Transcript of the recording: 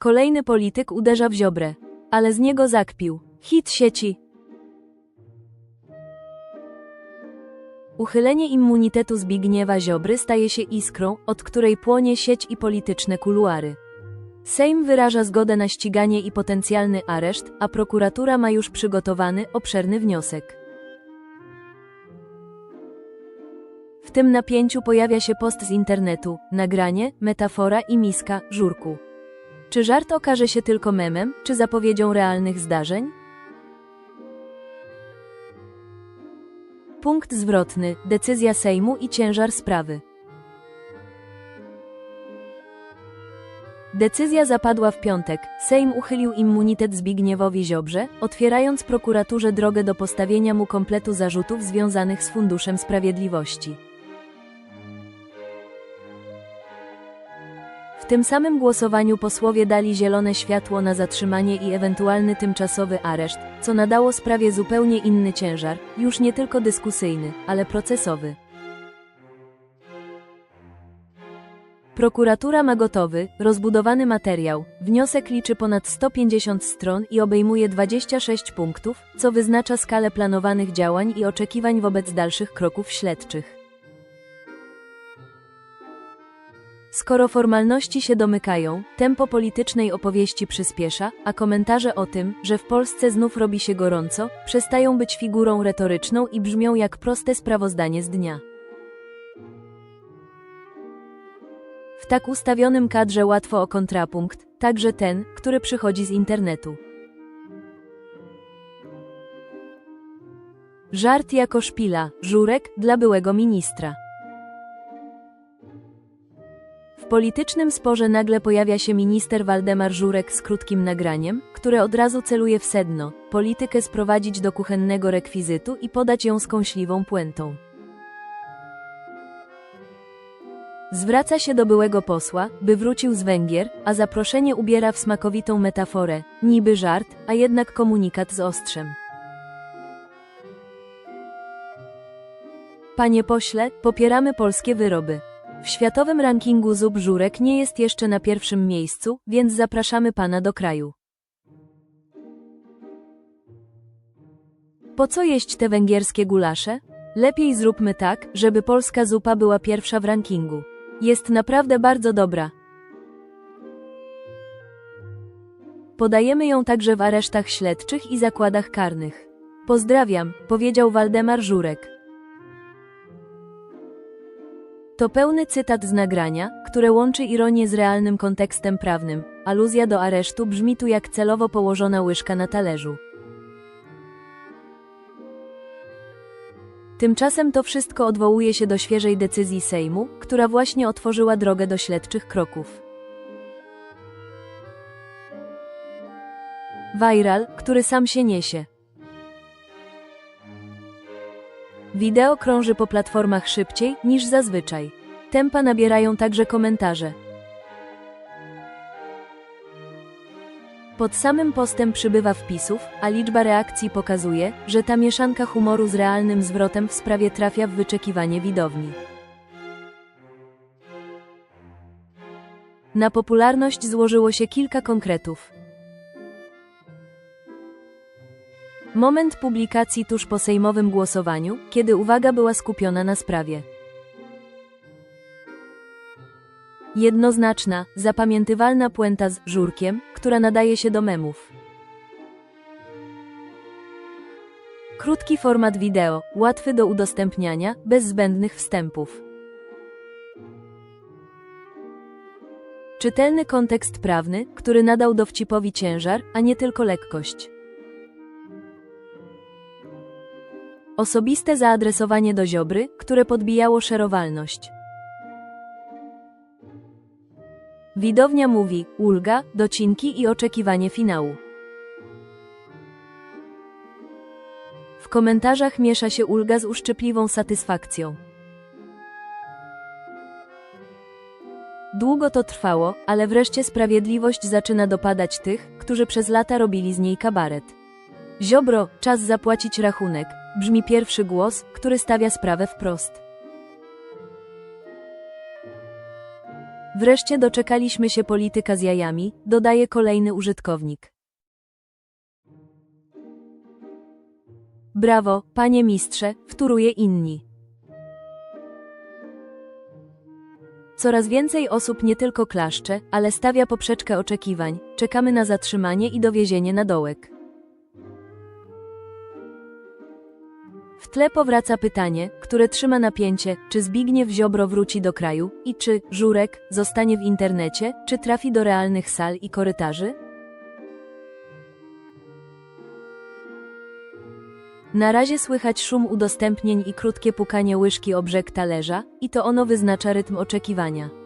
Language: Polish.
Kolejny polityk uderza w Ziobrę. Ale z niego zakpił. Hit sieci. Uchylenie immunitetu Zbigniewa Ziobry staje się iskrą, od której płonie sieć i polityczne kuluary. Sejm wyraża zgodę na ściganie i potencjalny areszt, a prokuratura ma już przygotowany, obszerny wniosek. W tym napięciu pojawia się post z internetu, nagranie, metafora i miska, żurku. Czy żart okaże się tylko memem, czy zapowiedzią realnych zdarzeń? Punkt zwrotny, decyzja Sejmu i ciężar sprawy. Decyzja zapadła w piątek. Sejm uchylił immunitet Zbigniewowi Ziobrze, otwierając prokuraturze drogę do postawienia mu kompletu zarzutów związanych z Funduszem Sprawiedliwości. Tym samym głosowaniu posłowie dali zielone światło na zatrzymanie i ewentualny tymczasowy areszt, co nadało sprawie zupełnie inny ciężar, już nie tylko dyskusyjny, ale procesowy. Prokuratura ma gotowy, rozbudowany materiał. Wniosek liczy ponad 150 stron i obejmuje 26 punktów, co wyznacza skalę planowanych działań i oczekiwań wobec dalszych kroków śledczych. Skoro formalności się domykają, tempo politycznej opowieści przyspiesza, a komentarze o tym, że w Polsce znów robi się gorąco, przestają być figurą retoryczną i brzmią jak proste sprawozdanie z dnia. W tak ustawionym kadrze łatwo o kontrapunkt, także ten, który przychodzi z internetu. Żart jako szpila, żurek dla byłego ministra. Politycznym sporze nagle pojawia się minister Waldemar Żurek z krótkim nagraniem, które od razu celuje w sedno, politykę sprowadzić do kuchennego rekwizytu i podać ją skąśliwą puentą. Zwraca się do byłego posła, by wrócił z Węgier, a zaproszenie ubiera w smakowitą metaforę, niby żart, a jednak komunikat z ostrzem. Panie pośle, popieramy polskie wyroby. W światowym rankingu zup żurek nie jest jeszcze na pierwszym miejscu, więc zapraszamy pana do kraju. Po co jeść te węgierskie gulasze? Lepiej zróbmy tak, żeby polska zupa była pierwsza w rankingu. Jest naprawdę bardzo dobra. Podajemy ją także w aresztach śledczych i zakładach karnych. Pozdrawiam, powiedział Waldemar Żurek. To pełny cytat z nagrania, które łączy ironię z realnym kontekstem prawnym. Aluzja do aresztu brzmi tu jak celowo położona łyżka na talerzu. Tymczasem to wszystko odwołuje się do świeżej decyzji Sejmu, która właśnie otworzyła drogę do śledczych kroków. Viral, który sam się niesie. Wideo krąży po platformach szybciej niż zazwyczaj. Tempa nabierają także komentarze. Pod samym postem przybywa wpisów, a liczba reakcji pokazuje, że ta mieszanka humoru z realnym zwrotem w sprawie trafia w wyczekiwanie widowni. Na popularność złożyło się kilka konkretów. Moment publikacji tuż po sejmowym głosowaniu, kiedy uwaga była skupiona na sprawie. Jednoznaczna, zapamiętywalna puenta z żurkiem, która nadaje się do memów. Krótki format wideo, łatwy do udostępniania, bez zbędnych wstępów. Czytelny kontekst prawny, który nadał dowcipowi ciężar, a nie tylko lekkość. Osobiste zaadresowanie do Ziobry, które podbijało szerowalność. Widownia mówi, ulga, docinki i oczekiwanie finału. W komentarzach miesza się ulga z uszczypliwą satysfakcją. Długo to trwało, ale wreszcie sprawiedliwość zaczyna dopadać tych, którzy przez lata robili z niej kabaret. Ziobro, czas zapłacić rachunek, brzmi pierwszy głos, który stawia sprawę wprost. Wreszcie doczekaliśmy się polityka z jajami, dodaje kolejny użytkownik. Brawo, panie mistrze, wtóruje inni. Coraz więcej osób nie tylko klaszcze, ale stawia poprzeczkę oczekiwań. Czekamy na zatrzymanie i dowiezienie na dołek. W tle powraca pytanie, które trzyma napięcie, czy Zbigniew Ziobro wróci do kraju i czy Żurek zostanie w internecie, czy trafi do realnych sal i korytarzy? Na razie słychać szum udostępnień i krótkie pukanie łyżki o brzeg talerza, i to ono wyznacza rytm oczekiwania.